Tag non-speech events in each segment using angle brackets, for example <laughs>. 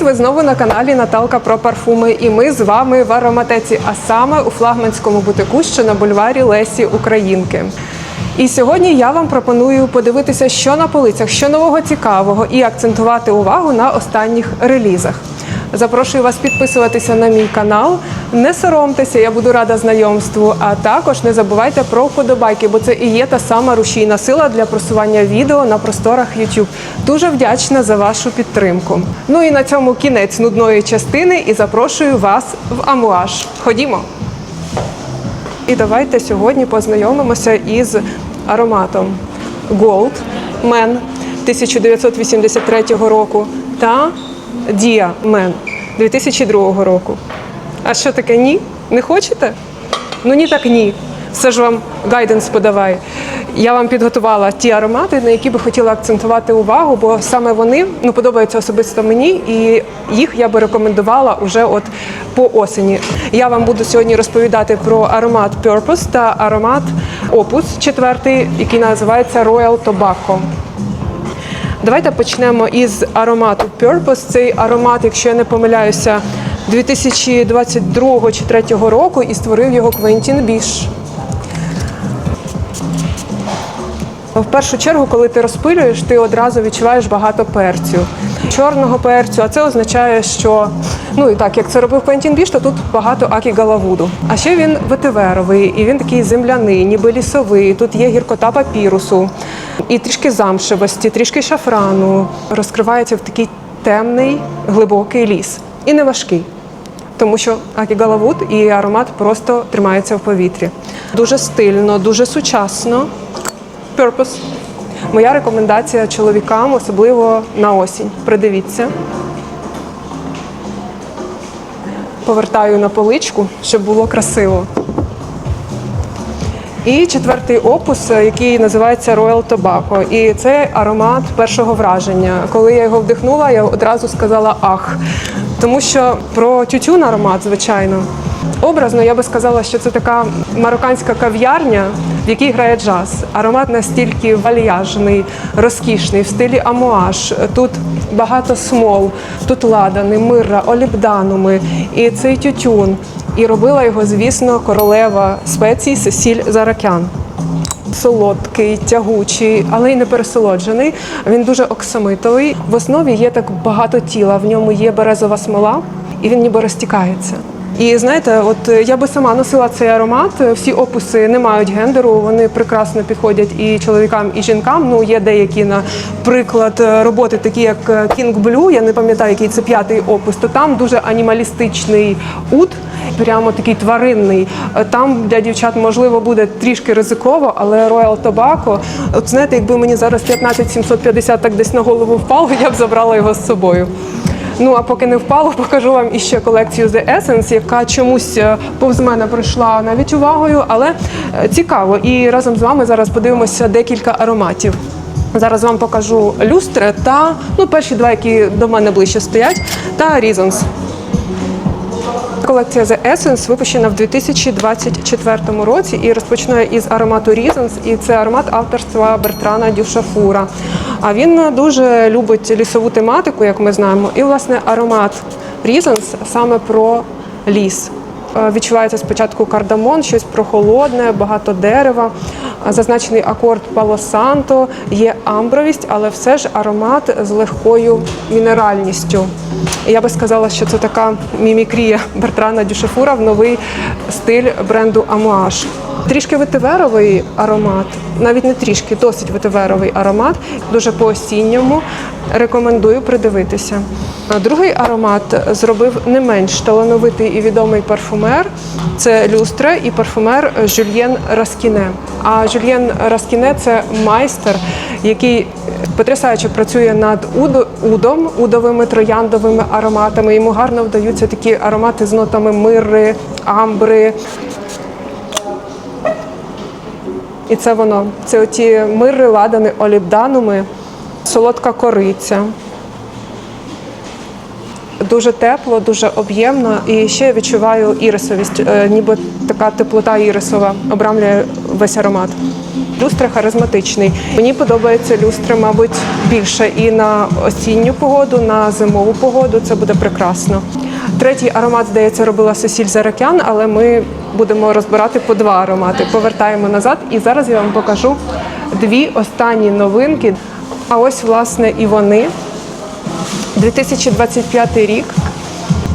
Привіт! Ви знову на каналі Наталка про парфуми. І ми з вами в ароматеці, а саме у флагманському бутику, що на бульварі Лесі Українки. І сьогодні я вам пропоную подивитися, що на полицях, що нового цікавого, і акцентувати увагу на останніх релізах. Запрошую вас підписуватися на мій канал. Не соромтеся, я буду рада знайомству. А також не забувайте про вподобайки, бо це і є та сама рушійна сила для просування відео на просторах YouTube. Дуже вдячна за вашу підтримку. Ну і на цьому кінець нудної частини і запрошую вас в Амуаж. Ходімо! І давайте сьогодні познайомимося із ароматом Gold Man 1983 року та Dia Man 2002 року. А що таке ні? Не хочете? Ну ні, так ні. Все ж вам гайденс подавай. Я вам підготувала ті аромати, на які би хотіла акцентувати увагу, бо саме вони ну, подобаються особисто мені, і їх я би рекомендувала уже от по осені. Я вам буду сьогодні розповідати про аромат Purpose та аромат Opus, четвертий, який називається Royal Tobacco. Давайте почнемо із аромату Purpose. Цей аромат, якщо я не помиляюся, 2022 чи 2023 року і створив його Квентін Біш. В першу чергу, коли ти розпилюєш, ти одразу відчуваєш багато перцю, чорного перцю. А це означає, що ну і так, як це робив Квентін Біш, то тут багато акі галавуду. А ще він ветиверовий, і він такий земляний, ніби лісовий. Тут є гіркота папірусу, і трішки замшевості, трішки шафрану. Розкривається в такий темний, глибокий ліс. І не важкий. Тому що акігалавуд і аромат просто тримаються в повітрі. Дуже стильно, дуже сучасно. Purpose. Моя рекомендація чоловікам, особливо на осінь. Придивіться. Повертаю на поличку, щоб було красиво. І четвертий опус, який називається Royal Tobacco. І це аромат першого враження. Коли я його вдихнула, я одразу сказала ах. Тому що про тютюн аромат, звичайно. Образно я би сказала, що це така марокканська кав'ярня, в якій грає джаз. Аромат настільки вальяжний, розкішний, в стилі амуаж. Тут багато смол, тут ладани, мирра, олібдануми і цей тютюн. І робила його, звісно, королева спецій Сесіль Заракян. Солодкий, тягучий, але й не пересолоджений. Він дуже оксамитовий. В основі є так багато тіла. В ньому є березова смола, і він ніби розтікається. І знаєте, от я би сама носила цей аромат. Всі опуси не мають гендеру, вони прекрасно підходять і чоловікам, і жінкам. Ну є деякі, наприклад, роботи, такі як King Blue, я не пам'ятаю, який це п'ятий опус, то там дуже анімалістичний ут, прямо такий тваринний. Там для дівчат можливо буде трішки ризиково, але Royal Tobacco, от знаєте, якби мені зараз 15 750 так десь на голову впало, <laughs> я б забрала його з собою. Ну а поки не впало, <laughs> покажу вам іще колекцію The Essence, яка чомусь е, повз мене пройшла навіть увагою, але е, цікаво. І разом з вами зараз подивимося декілька ароматів. Зараз вам покажу люстри та ну, перші два, які до мене ближче стоять, та Reasons. Колекція The Essence випущена в 2024 році і розпочинає із аромату Reasons, і це аромат авторства Бертрана Дюшафура. А він дуже любить лісову тематику, як ми знаємо. І, власне, аромат Reasons саме про ліс. Е, Відчувається спочатку кардамон, щось прохолодне, багато дерева. Е, Зазначений акорд палосанто, є амбровість, але все ж аромат з легкою мінеральністю. Я би сказала, що це така мімікрія Бертрана Дюшефура в новий стиль бренду Амуаж. Трішки ветиверовий аромат, навіть не трішки, досить ветиверовий аромат, дуже по-осінньому. Рекомендую придивитися. Другий аромат зробив не менш талановитий і відомий парфумер. Це люстра і парфумер Жюльєн Раскіне. А Жюльєн Раскіне це майстер, який потрясаюче працює над удом, удовими трояндовими ароматами. Йому гарно вдаються такі аромати з нотами мирри, амбри. І це воно. Це оті мирри, ладани, олібдануми, солодка кориця. Дуже тепло, дуже об'ємно. І ще я відчуваю ірисовість, е, ніби така теплота ірисова обрамлює весь аромат. Люстра харизматичний. Мені подобаються люстри, мабуть, більше і на осінню погоду, на зимову погоду. Це буде прекрасно. Третій аромат, здається, робила Сесіль Заракян, але ми будемо розбирати по два аромати. Повертаємо назад, і зараз я вам покажу дві останні новинки. А ось, власне, і вони. 2025 рік.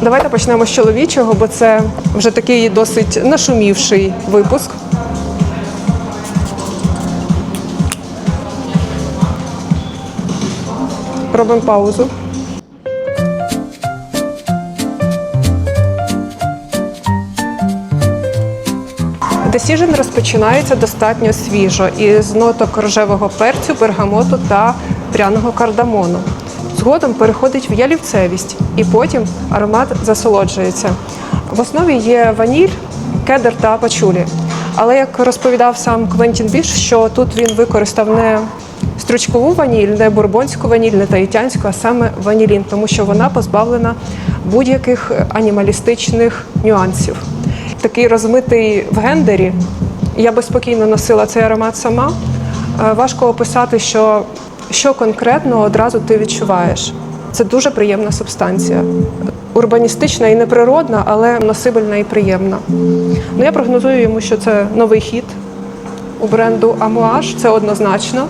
Давайте почнемо з чоловічого, бо це вже такий досить нашумівший випуск. Робимо паузу. Decision розпочинається достатньо свіжо із ноток рожевого перцю, бергамоту та пряного кардамону. Згодом переходить в ялівцевість і потім аромат засолоджується. В основі є ваніль, кедр та пачулі. Але як розповідав сам Квентін Біш, що тут він використав не стручкову ваніль, не бурбонську ваніль, не таїтянську, а саме ванілін, тому що вона позбавлена будь-яких анімалістичних нюансів. Такий розмитий в гендері. Я би спокійно носила цей аромат сама. Е, Важко описати, що, що конкретно одразу ти відчуваєш. Це дуже приємна субстанція. Урбаністична і неприродна, але носибельна і приємна. Ну, я прогнозую йому, що це новий хід у бренду Amouage, це однозначно.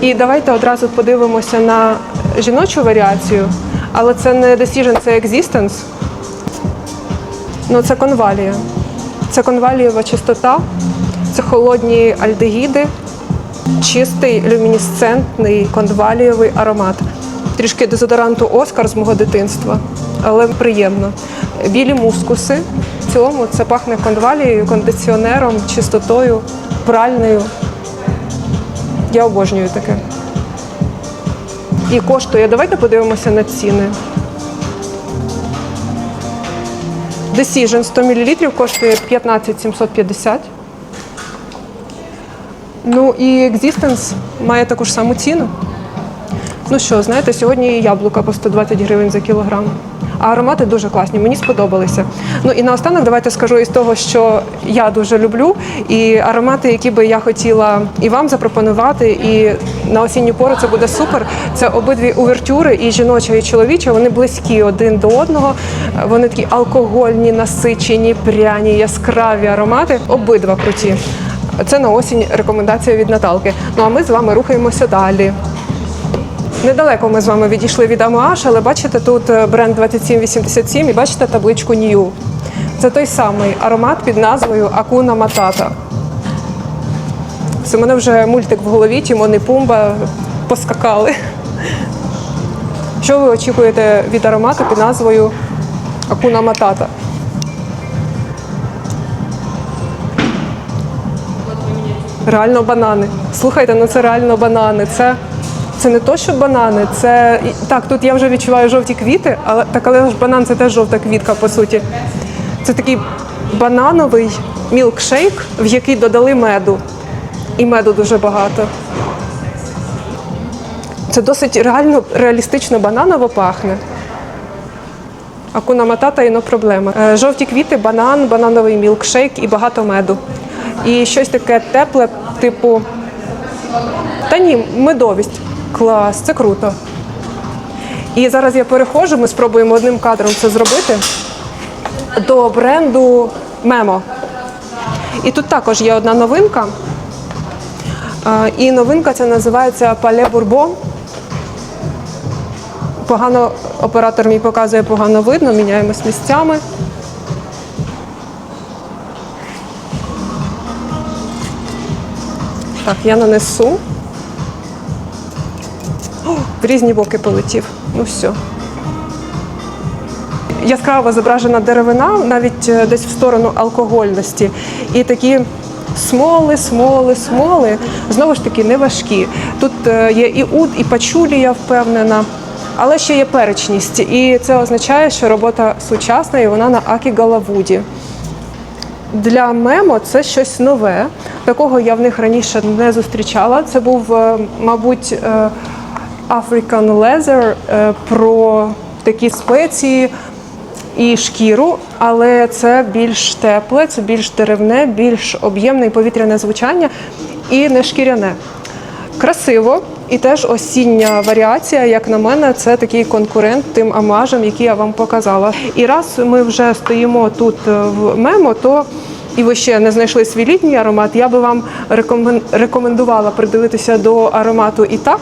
І давайте одразу подивимося на жіночу варіацію, але це не Decision, це Existence. Ну, це конвалія. Це конвалієва чистота, це холодні альдегіди, чистий люмінесцентний конвалієвий аромат. Трішки дезодоранту Оскар з мого дитинства, але приємно. Білі мускуси. В цілому це пахне конвалією, кондиціонером, чистотою, пральнею. Я обожнюю таке. І коштує. Давайте подивимося на ціни. Decision 100 мл коштує 15 750. Ну і Existence має таку ж саму ціну. Ну що, знаєте, сьогодні яблука по 120 гривень за кілограм. А аромати дуже класні, мені сподобалися. Ну і наостанок давайте скажу із того, що я дуже люблю, і аромати, які би я хотіла і вам запропонувати, і на осінню пору це буде супер. Це обидві увертюри, і жіноча, і чоловіча. Вони близькі один до одного. Вони такі алкогольні, насичені, пряні, яскраві аромати. Обидва круті. Це на осінь рекомендація від Наталки. Ну а ми з вами рухаємося далі. Недалеко ми з вами відійшли від Амуаш, але бачите, тут е, бренд 2787 і бачите табличку New. Це той самий аромат під назвою Акуна Матата. Це в мене вже мультик в голові, Тімон і Пумба поскакали. Що ви очікуєте від аромату під назвою Акуна Матата? Реально банани. Слухайте, ну це реально банани. Це, це не то, що банани, це так, тут я вже відчуваю жовті квіти, але так, але ж банан це теж жовта квітка, по суті. Це такий банановий мілкшейк, в який додали меду. І меду дуже багато. Це досить реально реалістично бананово пахне. Акуна матата і но проблема. Е, Жовті квіти, банан, банановий мілкшейк і багато меду. І щось таке тепле, типу. Та ні, медовість. Клас, це круто. І зараз я переходжу, ми спробуємо одним кадром це зробити до бренду Мемо. І тут також є одна новинка. І новинка ця називається Пале Бурбон. Погано оператор мій показує погано видно, міняємось місцями. Так, я нанесу. О, в різні боки полетів. Ну все. Яскраво зображена деревина, навіть е, десь в сторону алкогольності. І такі смоли, смоли, смоли, знову ж таки, не важкі. Тут е, є і уд, і пачулі, я впевнена. Але ще є перечність, і це означає, що робота сучасна і вона на Акі Галавуді. Для мемо це щось нове. Такого я в них раніше не зустрічала. Це був, е, мабуть, е, African Leather е, про такі спеції і шкіру, але це більш тепле, це більш деревне, більш об'ємне і повітряне звучання і не шкіряне. Красиво. І теж осіння варіація, як на мене, це такий конкурент тим амажам, які я вам показала. І раз ми вже стоїмо тут е, в мемо, то і ви ще не знайшли свій літній аромат, я би вам рекомендувала придивитися до аромату і так.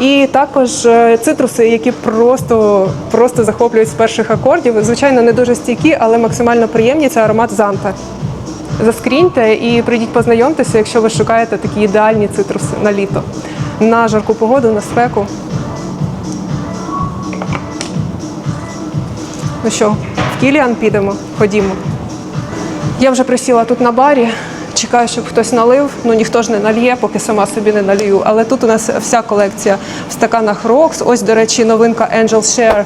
І також е, цитруси, які просто, просто захоплюють з перших акордів. Звичайно, не дуже стійкі, але максимально приємні. Це аромат Занта. Заскріньте і прийдіть познайомтеся, якщо ви шукаєте такі ідеальні цитруси на літо, на жарку погоду, на спеку. Ну що, в Кіліан підемо? Ходімо. Я вже присіла тут на барі, чекаю, щоб хтось налив. Ну ніхто ж не нальє, поки сама собі не налію. Але тут у нас вся колекція в стаканах Rocks. Ось, до речі, новинка Angel Share.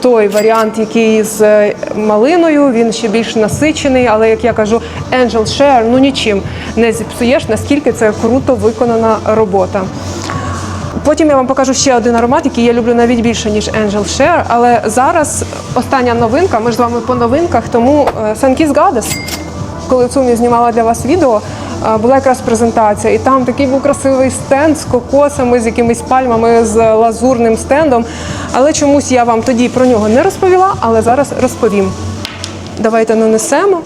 Той варіант, який з е, малиною, він ще більш насичений, але як я кажу, Angel Share ну нічим не зіпсуєш, наскільки це круто виконана робота. Потім я вам покажу ще один аромат, який я люблю навіть більше, ніж Angel Share. Але зараз остання новинка. Ми ж з вами по новинках, тому е, Sunkiss Goddess, коли Цумі знімала для вас відео, е, була якраз презентація, і там такий був красивий стенд з кокосами, з якимись пальмами, з лазурним стендом. Але чомусь я вам тоді про нього не розповіла, але зараз розповім. Давайте нанесемо.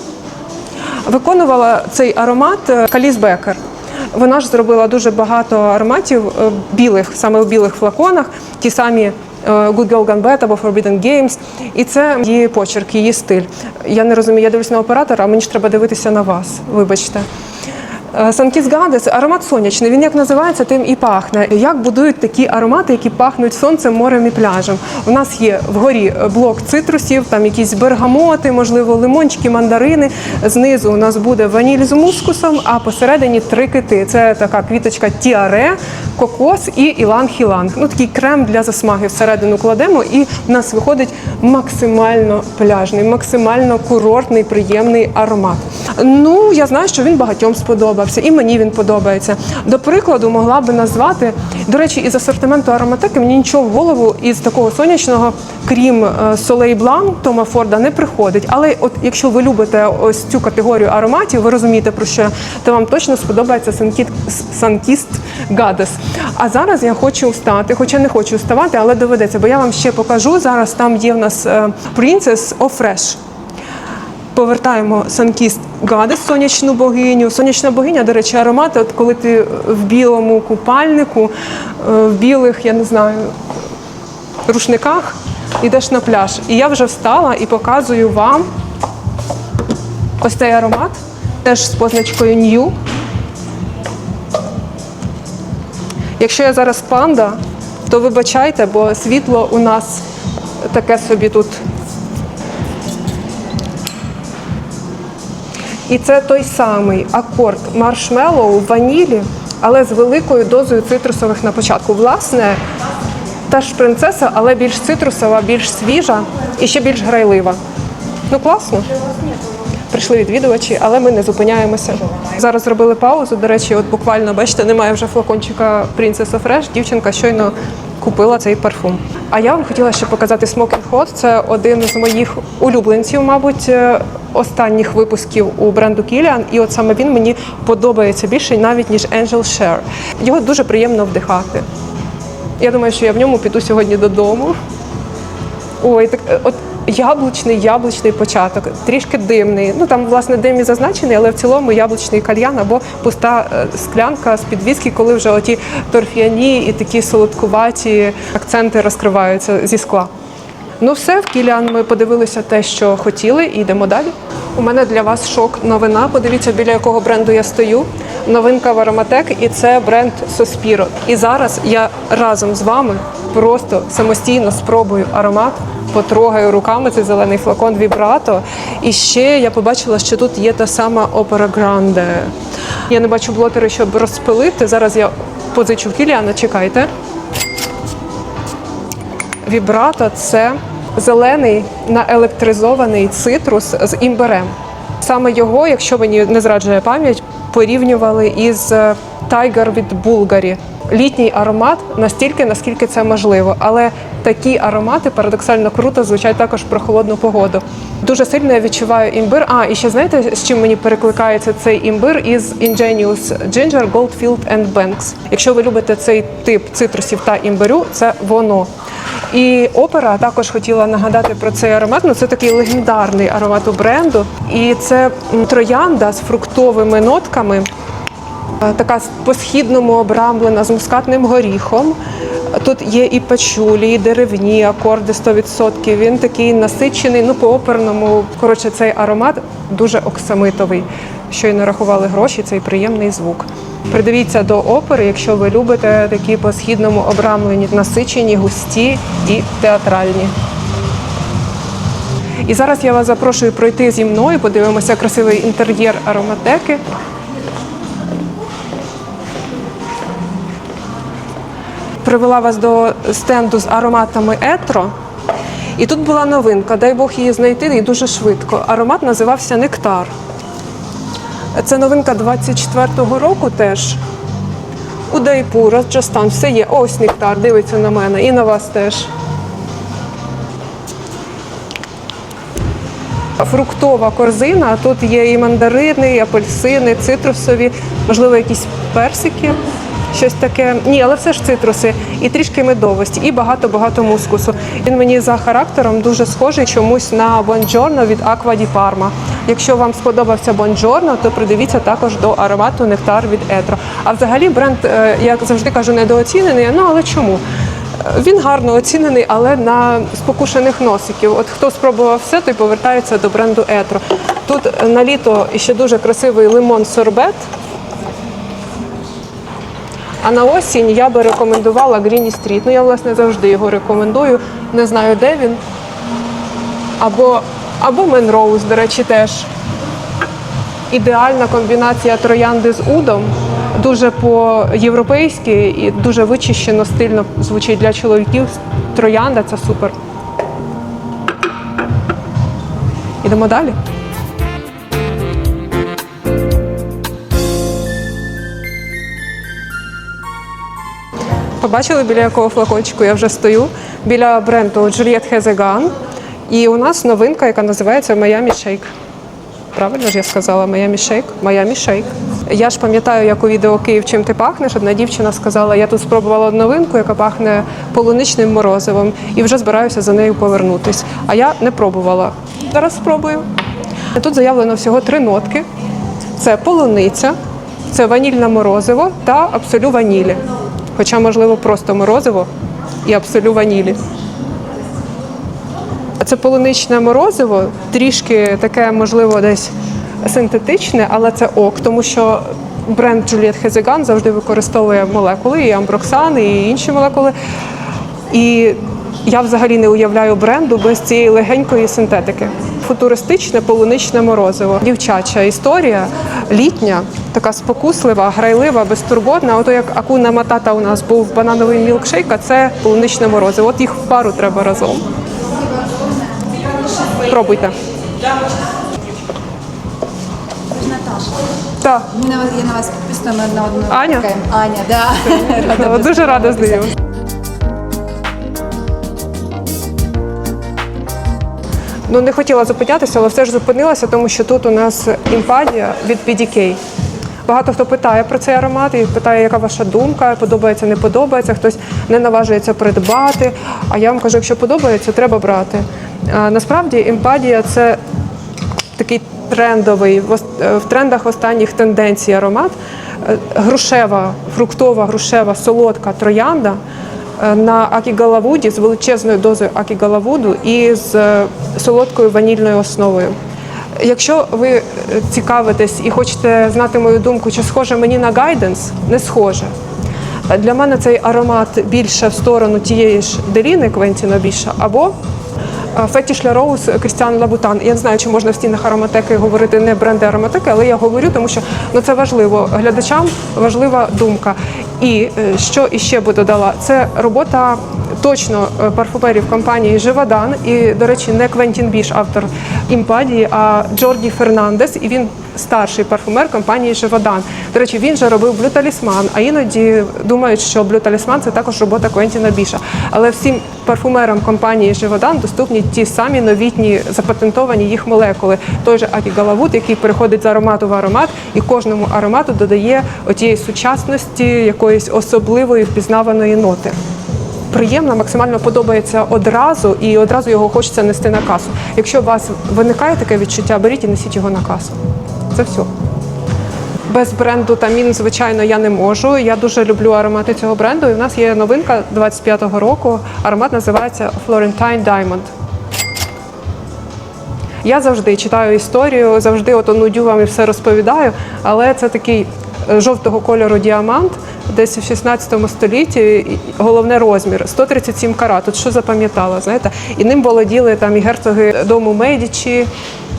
Виконувала цей аромат е, Каліс Бекер. Вона ж зробила дуже багато ароматів е, білих, саме в білих флаконах, ті самі Good Girl Gone Bad або Forbidden Games. І це її почерк, її стиль. Я не розумію, я дивлюсь на оператора, а мені ж треба дивитися на вас. Вибачте. Санкіс Гадес, аромат сонячний. Він як називається, тим і пахне. Як будують такі аромати, які пахнуть сонцем, морем і пляжем? У нас є вгорі блок цитрусів, там якісь бергамоти, можливо, лимончики, мандарини. Знизу у нас буде ваніль з мускусом, а посередині три кити. Це така квіточка тіаре, кокос і іланг-іланг. Ну такий крем для засмаги всередину кладемо, і в нас виходить максимально пляжний, максимально курортний, приємний аромат. Ну я знаю, що він багатьом сподобався, і мені він подобається. До прикладу, могла би назвати до речі, із асортименту ароматеки мені нічого в голову із такого сонячного, крім Солей Блан Тома Форда, не приходить. Але от якщо ви любите ось цю категорію ароматів, ви розумієте про що, то вам точно сподобається Санкіст Гадес. А зараз я хочу встати, хоча не хочу вставати, але доведеться, бо я вам ще покажу. Зараз там є в нас е, Princess of Fresh. Повертаємо Санкіст Гадес, сонячну богиню. Сонячна богиня, до речі, аромат, от коли ти в білому купальнику, е, в білих, я не знаю, рушниках йдеш на пляж. І я вже встала і показую вам ось цей аромат, теж з позначкою New. Якщо я зараз панда, то вибачайте, бо світло у нас таке собі тут. І це той самий акорд маршмеллоу ванілі, але з великою дозою цитрусових на початку. Власне, та ж принцеса, але більш цитрусова, більш свіжа і ще більш грайлива. Ну класно. Прийшли відвідувачі, але ми не зупиняємося. Зараз зробили паузу. До речі, от буквально бачите, немає вже флакончика Princess of Fresh. Дівчинка щойно купила цей парфум. А я вам хотіла ще показати Smoking Hot. Це один з моїх улюбленців, мабуть, е, останніх випусків у бренду Kilian. І от саме він мені подобається більше навіть ніж Angel Share. Його дуже приємно вдихати. Я думаю, що я в ньому піду сьогодні додому. Ой, так е, от яблучний, яблучний початок, трішки димний. Ну там власне дим зазначений, але в цілому яблучний кальян або пуста е, склянка з підвіски, коли вже оті торф'яні і такі солодкуваті акценти розкриваються зі скла. Ну все, в Кіліан ми подивилися те, що хотіли, і йдемо далі. У мене для вас шок новина. Подивіться, біля якого бренду я стою. Новинка в Ароматек, і це бренд Соспіро. І зараз я разом з вами просто самостійно спробую аромат, потрогаю руками цей зелений флакон Вібрато. І ще я побачила, що тут є та сама Опера Гранде. Я не бачу блотери, щоб розпилити. Зараз я позичу в Кіліана, чекайте. Вібрато це зелений наелектризований цитрус з імбирем. Саме його, якщо мені не зраджує пам'ять, порівнювали із тайгер від Bulgari. Літній аромат настільки, наскільки це можливо. Але такі аромати парадоксально круто звучать також про холодну погоду. Дуже сильно я відчуваю імбир. А, і ще знаєте, з чим мені перекликається цей імбир із Ingenious Ginger, Goldfield and Banks. Якщо ви любите цей тип цитрусів та імбирю, це воно. І опера також хотіла нагадати про цей аромат. Ну це такий легендарний аромат у бренду. І це троянда з фруктовими нотками. Е, така по-східному обрамлена з мускатним горіхом. Тут є і пачулі, і деревні акорди 100%. Він такий насичений, ну по оперному. Коротше, цей аромат дуже оксамитовий. Щойно рахували гроші, цей приємний звук. Придивіться до опери, якщо ви любите такі по східному обрамлені, насичені, густі і театральні. І зараз я вас запрошую пройти зі мною, подивимося красивий інтер'єр ароматеки. Привела вас до стенду з ароматами Етро. І тут була новинка, дай Бог її знайти і дуже швидко. Аромат називався Нектар. Це новинка 24-го року теж. Удайпур, Раджастан, все є. Ось нектар, дивиться на мене і на вас теж. Фруктова корзина. Тут є і мандарини, і апельсини, цитрусові, можливо, якісь персики, щось таке. Ні, але все ж цитруси, і трішки медовості, і багато-багато мускусу. Він мені за характером дуже схожий чомусь на Бонджорно від Аква ді Парма. Якщо вам сподобався Бонджорно, то придивіться також до аромату Нектар від Етро. А взагалі бренд, е, як завжди кажу, недооцінений. Ну але чому? Він гарно оцінений, але на спокушених носиків. От хто спробував все, той повертається до бренду Етро. Тут е, на літо ще дуже красивий лимон сорбет. А на осінь я би рекомендувала Гріні Стріт. Ну я власне завжди його рекомендую. Не знаю, де він. Або, або Менроуз, до речі, теж. Ідеальна комбінація троянди з удом. Дуже по-європейськи і дуже вичищено, стильно звучить для чоловіків. Троянда це супер. Ідемо далі. Побачили, біля якого флакончику я вже стою? Біля бренду Juliet Has. І у нас новинка, яка називається Miami Shake. Правильно ж я сказала Miami Shake? Miami Shake. Я ж пам'ятаю, як у відео Київ чим ти пахнеш. Одна дівчина сказала, я тут спробувала новинку, яка пахне полуничним морозивом, і вже збираюся за нею повернутись. А я не пробувала. Зараз спробую. Тут заявлено всього три нотки: це полуниця, це ванільне морозиво та абсолю ванілі. Хоча, можливо, просто морозиво і абсолю ванілі. Це полуничне морозиво, трішки таке, можливо, десь синтетичне, але це ок, тому що бренд Juliet Хезеган завжди використовує молекули, і амброксан, і інші молекули. І я взагалі не уявляю бренду без цієї легенької синтетики. Футуристичне полуничне морозиво. Дівчача історія, літня, така спокуслива, грайлива, безтурботна. Ото як Акуна Матата у нас був банановий мілкшейк, а це полуничне морозиво. От їх в пару треба разом. Пробуйте. Так, я на вас підписана на одну. Аня? Аня, да. Рада дуже рада знайомитися. Ну, не хотіла зупинятися, але все ж зупинилася, тому що тут у нас імпадія від PDK. Багато хто питає про цей аромат і питає, яка ваша думка, подобається, не подобається, хтось не наважується придбати. А я вам кажу, якщо подобається, треба брати. А, насправді імпадія це такий трендовий е, в трендах останніх тенденцій аромат. Е, Грушева, фруктова, грушева, солодка троянда на акігалавуді з величезною дозою акігалавуду і з е, солодкою ванільною основою. Якщо ви е, цікавитесь і хочете знати мою думку, чи схоже мені на гайденс, не схоже. Е, Для мене цей аромат більше в сторону тієї ж Деліни Квентіна Біша або Фетіш Роуз Крістіан Лабутан. Я не знаю, чи можна в стінах ароматеки говорити не бренди ароматеки, але я говорю, тому що ну це важливо. Глядачам важлива думка. І е, що іще би додала, це робота точно е, парфумерів компанії Живодан. І, до речі, не Квентін Біш, автор імпадії, а Джорді Фернандес. І він старший парфумер компанії Живодан. До речі, він же робив блюталісман, а іноді думають, що блюталісман це також робота Квентіна Біша. Але всім парфумерам компанії Живодан доступні ті самі новітні запатентовані їх молекули. Той же Акігалавут, який переходить з аромату в аромат, і кожному аромату додає отієї сучасності, якоїсь особливої впізнаваної ноти. Приємно, максимально подобається одразу, і одразу його хочеться нести на касу. Якщо у вас виникає таке відчуття, беріть і несіть його на касу. Це все. Без бренду Тамін, звичайно, я не можу. Я дуже люблю аромати цього бренду. І в нас є новинка 25-го року. Аромат називається Florentine Diamond. Я завжди читаю історію, завжди от нудю вам і все розповідаю, але це такий жовтого кольору діамант, десь в 16 столітті. Головне розмір 137 карат. Тут що запам'ятала, знаєте? І ним володіли там і герцоги дому Медічі.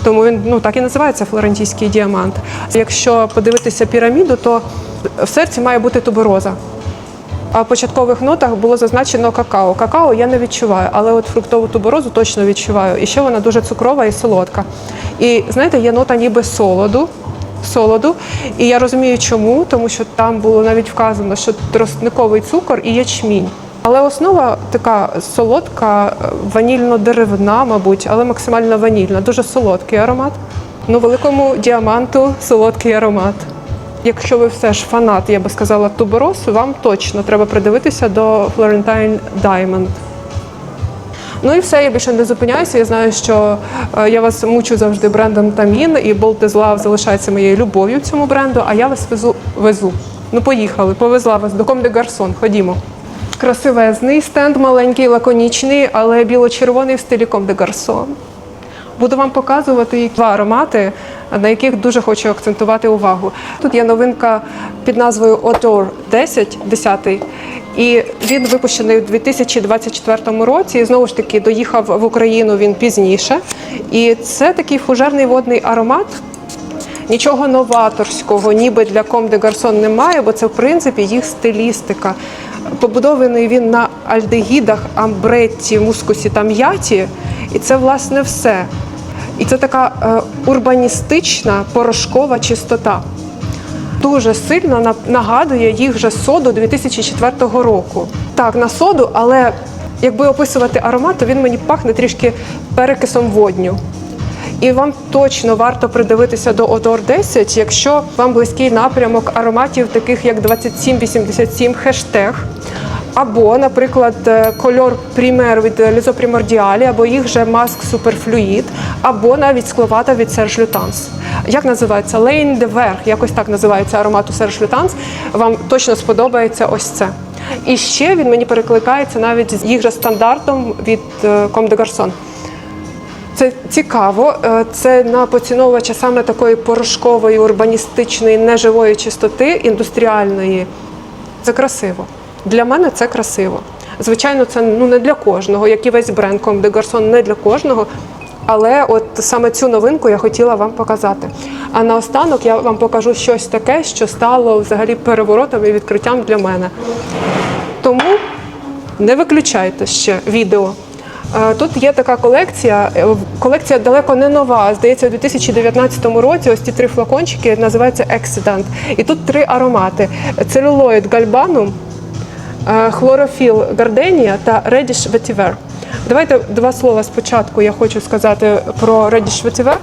Тому він ну так і називається флорентійський діамант. Якщо подивитися піраміду, то в серці має бути тубероза. А в початкових нотах було зазначено какао. Какао я не відчуваю, але от фруктову туберозу точно відчуваю. І ще вона дуже цукрова і солодка. І знаєте, є нота ніби солоду. Солоду, і я розумію, чому, тому що там було навіть вказано, що тростниковий цукор і ячмінь. Але основа така солодка, ванільно-деревна, мабуть, але максимально ванільна, дуже солодкий аромат. Ну, великому діаманту солодкий аромат. Якщо ви все ж фанат, я би сказала, тубероз, вам точно треба придивитися до Florentine Diamond. Ну і все, я більше не зупиняюся. Я знаю, що е, я вас мучу завжди брендом Тамін, і Bold is Love залишається моєю любов'ю цьому бренду, а я вас везу. везу. Ну, поїхали, повезла вас до Ком де Гарсон. Ходімо. Красивезний стенд, маленький, лаконічний, але біло-червоний в стилі Ком де Garçon. Буду вам показувати два аромати, на яких дуже хочу акцентувати увагу. Тут є новинка під назвою Odor 10, 10 і він випущений у 2024 році. І знову ж таки доїхав в Україну він пізніше. І це такий фужерний водний аромат. Нічого новаторського, ніби для Comme de Garçon немає, бо це в принципі їх стилістика. Побудований він на альдегідах, амбретті, мускусі та м'яті, і це власне все. І це така е, урбаністична порошкова чистота. Дуже сильно нагадує їх же соду 2004 року. Так, на соду, але якби описувати аромат, то він мені пахне трішки перекисом водню. І вам точно варто придивитися до Odor 10, якщо вам близький напрямок ароматів, таких як 2787 хештег, або, наприклад, е, кольор Primer від Lizo Primordiale, або їх же Mask Superfluid, або навіть скловата від Serge Lutens. Як називається? Lane de Verre, якось так називається аромат у Serge Lutens. Вам точно сподобається ось це. І ще він мені перекликається навіть з їх же стандартом від е, Comme de Garçon. Це цікаво. Е, Це на поціновувача саме такої порошкової, урбаністичної, неживої чистоти, індустріальної. Це красиво. Для мене це красиво. Звичайно, це ну не для кожного, як і весь бренд de Garçon не для кожного. Але от саме цю новинку я хотіла вам показати. А наостанок я вам покажу щось таке, що стало взагалі переворотом і відкриттям для мене. Тому не виключайте ще відео. Тут є така колекція. е, Колекція далеко не нова. Здається, у 2019 році ось ці три флакончики називаються Accident. І тут три аромати: целюлоїд гальбанум, е, хлорофіл гарденія та редіш Vetiver. Давайте два слова спочатку я хочу сказати про Reddish Vetiver.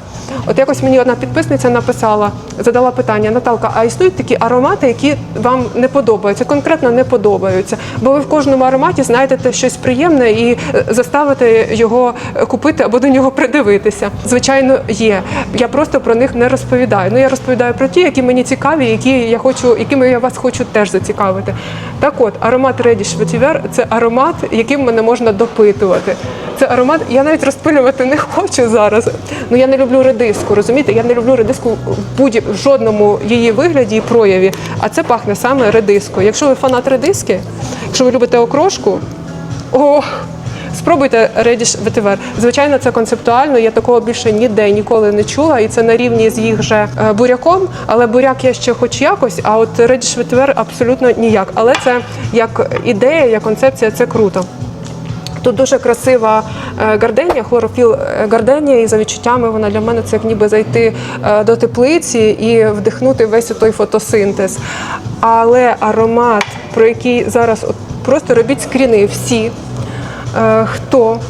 От якось мені одна підписниця написала, задала питання: Наталка, а існують такі аромати, які вам не подобаються, конкретно не подобаються? Бо ви в кожному ароматі знайдете щось приємне і е, заставите його е, купити або до нього придивитися. Звичайно, є. Я просто про них не розповідаю. Ну я розповідаю про ті, які мені цікаві, які я хочу, якими я вас хочу теж зацікавити. Так от, аромат Reddish Vetiver – це аромат, яким мене можна допитувати. Це аромат, я навіть розпилювати не хочу зараз. Ну я не люблю редиску, розумієте? Я не люблю редиску в будь в жодному її вигляді і прояві. А це пахне саме редискою. Якщо ви фанат редиски, якщо ви любите окрошку, о, спробуйте Reddish Vetiver. Звичайно, це концептуально. Я такого більше ніде ніколи не чула, і це на рівні з їх же е, буряком. Але буряк я ще хоч якось, а от Reddish Vetiver абсолютно ніяк. Але це як ідея, як концепція, це круто. Тут дуже красива е, гарденія, хлорофіл е, гарденія, і за відчуттями вона для мене це як ніби зайти е, до теплиці і вдихнути весь той фотосинтез. Але аромат, про який зараз просто робіть скріни всі, хто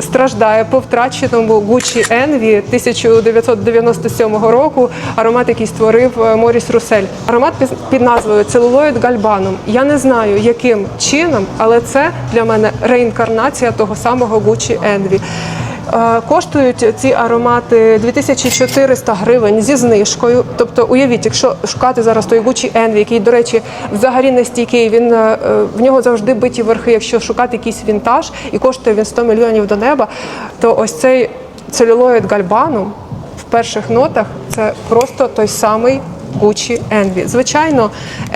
страждає по втраченому Гучі Енві 1997 року. Аромат, який створив е, Моріс Русель. Аромат під- назвою Целулоїд Гальбаном. Я не знаю, яким чином, але це для мене реінкарнація того самого Гучі Envy. Е, Коштують ці аромати 2400 гривень зі знижкою. Тобто, уявіть, якщо шукати зараз той Gucci Envy, який, до речі, взагалі не стійкий, він е, в нього завжди биті верхи. Якщо шукати якийсь вінтаж і коштує він 100 мільйонів до неба, то ось цей целюлоїд гальбану в перших нотах це просто той самий Gucci Envy. Звичайно,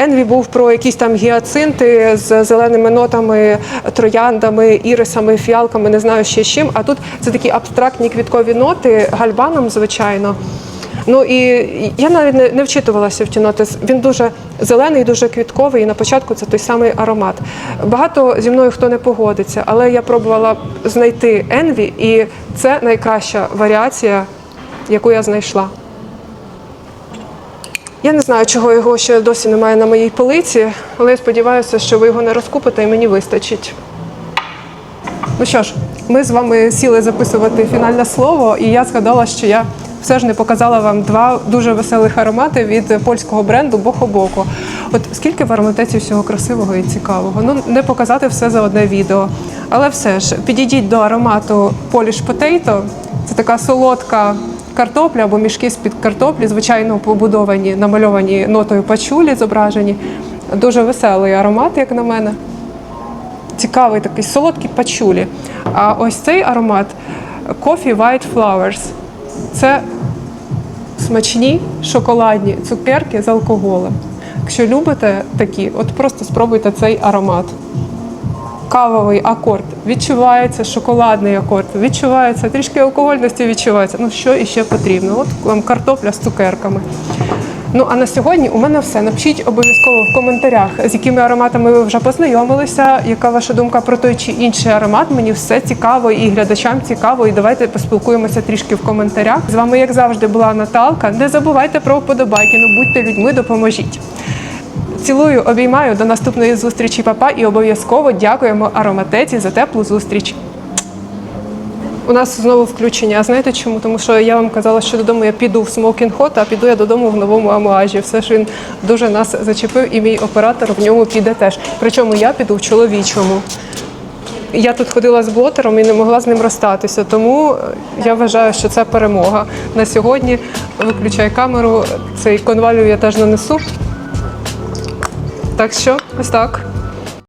Envy був про якісь там гіацинти з зеленими нотами, трояндами, ірисами, фіалками, не знаю ще чим. А тут це такі абстрактні квіткові ноти, гальбаном, звичайно. Ну і я навіть не, вчитувалася в ті ноти. Він дуже зелений, дуже квітковий. І на початку це той самий аромат. Багато зі мною хто не погодиться, але я пробувала знайти Envy, і це найкраща варіація, яку я знайшла. Я не знаю, чого його ще досі немає на моїй полиці, але я сподіваюся, що ви його не розкупите і мені вистачить. Ну що ж, ми з вами сіли записувати фінальне слово, і я згадала, що я все ж не показала вам два дуже веселих аромати від польського бренду Бохобоко. От скільки в ароматеці всього красивого і цікавого. Ну, не показати все за одне відео. Але все ж, підійдіть до аромату Polish Potato. Це така солодка картопля або мішки з-під картоплі, звичайно, побудовані, намальовані нотою пачулі, зображені. Дуже веселий аромат, як на мене цікавий такий солодкий пачулі. А ось цей аромат Coffee White Flowers. Це смачні шоколадні цукерки з алкоголем. Якщо любите такі, от просто спробуйте цей аромат. Кавовий акорд відчувається, шоколадний акорд відчувається, трішки алкогольності відчувається. Ну що іще потрібно? От вам картопля з цукерками. Ну а на сьогодні у мене все. Напишіть обов'язково в коментарях, з якими ароматами ви вже познайомилися. Яка ваша думка про той чи інший аромат? Мені все цікаво і глядачам цікаво. І давайте поспілкуємося трішки в коментарях. З вами, як завжди, була Наталка. Не забувайте про вподобайки. Ну будьте людьми, допоможіть. Цілую, обіймаю до наступної зустрічі, папа, і обов'язково дякуємо ароматеці за теплу зустріч. У нас знову включення. А знаєте чому? Тому що я вам казала, що додому я піду в Smoking Hot, а піду я додому в новому амуажі. Все ж він дуже нас зачепив, і мій оператор в ньому піде теж. Причому я піду в чоловічому. Я тут ходила з блотером і не могла з ним розстатися, тому я вважаю, що це перемога. На сьогодні виключай камеру, цей конвалію я теж нанесу. Так що, ось так.